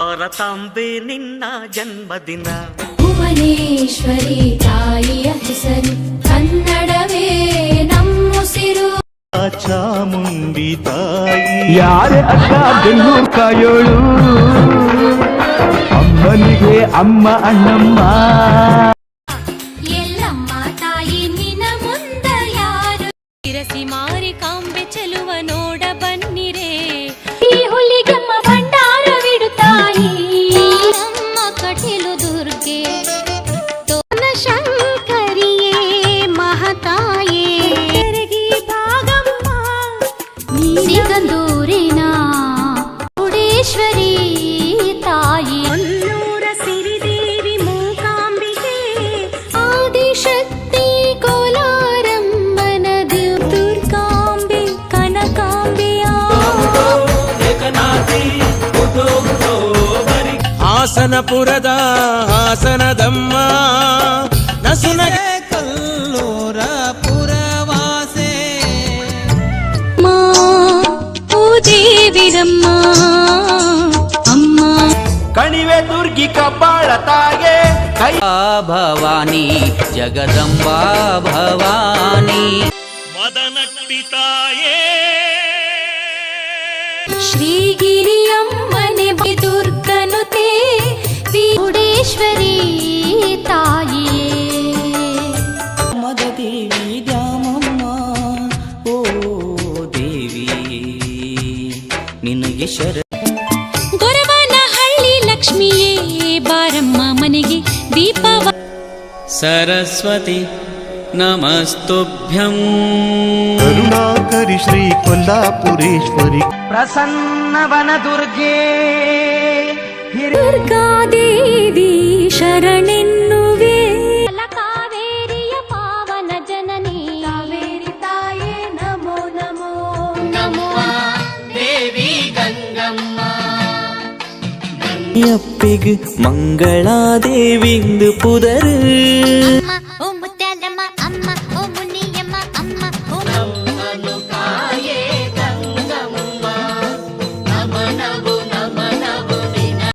ಭಾರತಾಂಬೆ ನಿನ್ನ ಜನ್ಮದಿನ. ಭುವನೇಶ್ವರಿ ತಾಯಿಯ ಹೆಸರು ಕನ್ನಡವೇ ನಮ್ಮುಸಿರು ಚಾಮುಂಡಿ ತಾಯಿ. ಯಾರೇ ಅಕ್ಕ ಬೆಂಗಳೂರು ಕಾಯೋಳು. ಅಮ್ಮನಿಗೆ ಅಮ್ಮ ಅಣ್ಣಮ್ಮ. ಎಲ್ಲಮ್ಮ ತಾಯಿ ನಿನ ಮುಂದ ಯಾರು? ಇರಸಿ ಮಾರಿ ಕಾಂಬೆ ಚೆಲುವ ನೋಡ ಬನ್ನಿರೇ ಹಾಸನಪುರದ ಹಾಸನದಮ್ಮ ನಸುನಗೆ ಕಲ್ಲೂರ ಪುರವಾಸೆ ಮಾ ಓ ದೇವಿರಮ್ಮ ಅಮ್ಮ ಕಣಿವೆ ದುರ್ಗಿ ಕಬ್ಬಾಳ ತಾಗೆ ಕೈ ಭವಾನಿ ಜಗದಂಬಾ ಭವಾನಿ ಮದನಟ್ಟಿ ತಾಯೇ ಶ್ರೀಗಿರಿಯಮ್ಮನೆ ಓ ದೇವಿ ನಿನಗೆ ಶರ. ಗೊರವನಹಳ್ಳಿ ಲಕ್ಷ್ಮಿಯೇ ಬಾರಮ್ಮ ಮನೆಗೆ ದೀಪವ ಸರಸ್ವತಿ ನಮಸ್ತುಭ್ಯಂ. ಕರುಣಾಕರಿ ಶ್ರೀ ಕೊಲ್ಲಾಪುರೇಶ್ವರಿ. ಪ್ರಸನ್ನವನ ದುರ್ಗೆ ದುರ್ಗಾದೇವಿ. ಅಪ್ಪಿಗ್ ಮಂಗಳಾದೇವಿಂದು ಪುದರು ಓ ಮುತ್ಯಾಲಮ್ಮ ಅಮ್ಮ ಓ ಮುನಿ